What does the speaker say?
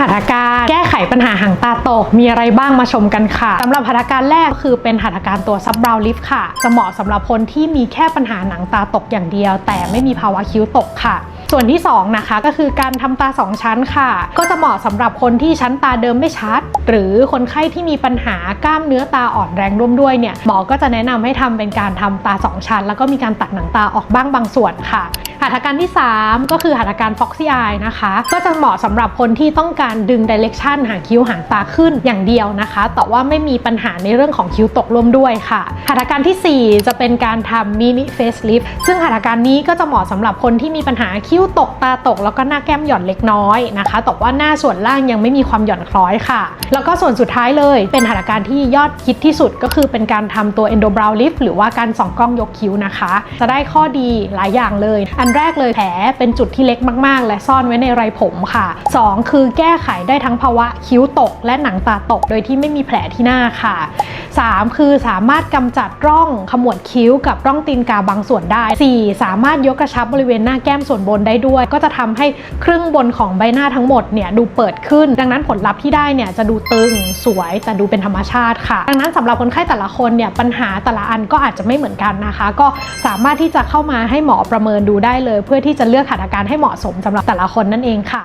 หัตถการแก้ไขปัญหาหางตาตก มีอะไรบ้างมาชมกันค่ะสำหรับหัตถการแรกก็คือเป็นหัตถการตัวซับบราวลิฟค่ะ จะเหมาะสำหรับคนที่มีแค่ปัญหาหนังตาตกอย่างเดียว แต่ไม่มีภาวะคิ้วตกค่ะ ส่วนที่สองนะคะก็คือการทำตา 2 ชั้นค่ะ ก็จะเหมาะสำหรับคนที่ชั้นตาเดิมไม่ชัด หรือคนไข้ที่มีปัญหากล้ามเนื้อตาอ่อนแรงร่วมด้วยเนี่ยหมอก็จะแนะนำให้ทำเป็นการทำตา 2 ชั้น แล้วก็มีการตัดหนังตาออกบ้างบางส่วนค่ะหัตถการที่ 3 ก็คือหัตถการ Foxy Eye นะคะ ก็จะเหมาะสำหรับคนที่ต้องการดึง Direction หางคิ้วหางตาขึ้นอย่างเดียวนะคะ แต่ว่าไม่มีปัญหาในเรื่องของคิ้วตกร่วมด้วยค่ะหัตถการทีสี่4 จะเป็นการทำ Mini Face Lift ซึ่งหัตถการนี้ก็จะเหมาะสำหรับคนที่มีปัญหาคิ้วตกตาตก แล้วก็หน้าแก้มหย่อนเล็กน้อยนะคะแต่ว่าหน้าส่วนล่างยังไม่มีความหย่อนคล้อยค่ะ แล้วก็ส่วนสุดท้ายเลยเป็นหัตถการที่ยอดฮิตที่สุดก็คือเป็นการทำตัว Endo Brow Lift หรือว่าการส่องกล้องยกคิ้วนะคะ จะได้ข้อดีหลายอย่างเลยอันแรกเลยแผลเป็นจุดที่เล็กมาก ๆ และซ่อนไว้ในไรผมค่ะ 2 คือแก้ไขได้ทั้งภาวะคิ้วตก และหนังตาตก โดยที่ไม่มีแผลที่หน้าค่ะ 3 คือสามารถกำจัดร่องขมวดคิ้วกับร่องตีนกาบางส่วนได้ 4 สามารถยกกระชับบริเวณหน้าแก้มส่วนบนได้ด้วย ก็จะทำให้ครึ่งบนของใบหน้าทั้งหมดเนี่ยดูเปิดขึ้น ดังนั้นผลลัพธ์ที่ได้เนี่ยจะดูตึงสวยแต่ดูเป็นธรรมชาติค่ะ ดังนั้นสำหรับคนไข้แต่ละคนเนี่ยปัญหาแต่ละอันก็อาจจะไม่เหมือนกันนะคะ ก็สามารถที่จะเข้ามาให้หมอประเมินดูได้เลย เพื่อที่จะเลือกหัตถการให้เหมาะสมสำหรับแต่ละคนนั่นเองค่ะ